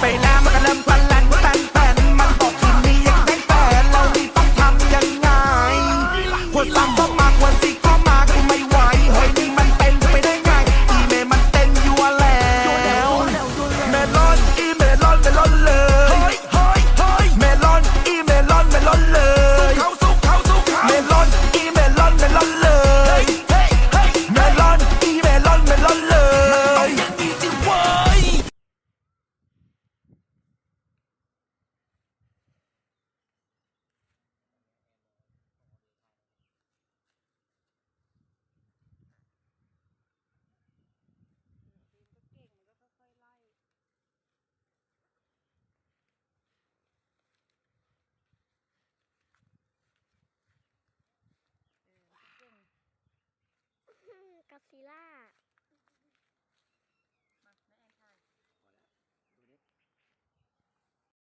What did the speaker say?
ไปแล้วมันก็เริ่มพันลนตันแตนมันบอกที่นี่ยังได้แฟนเรานี่ต้องทำยังไงควรซ้ำต้องมาควรสิ ก็ซีล่า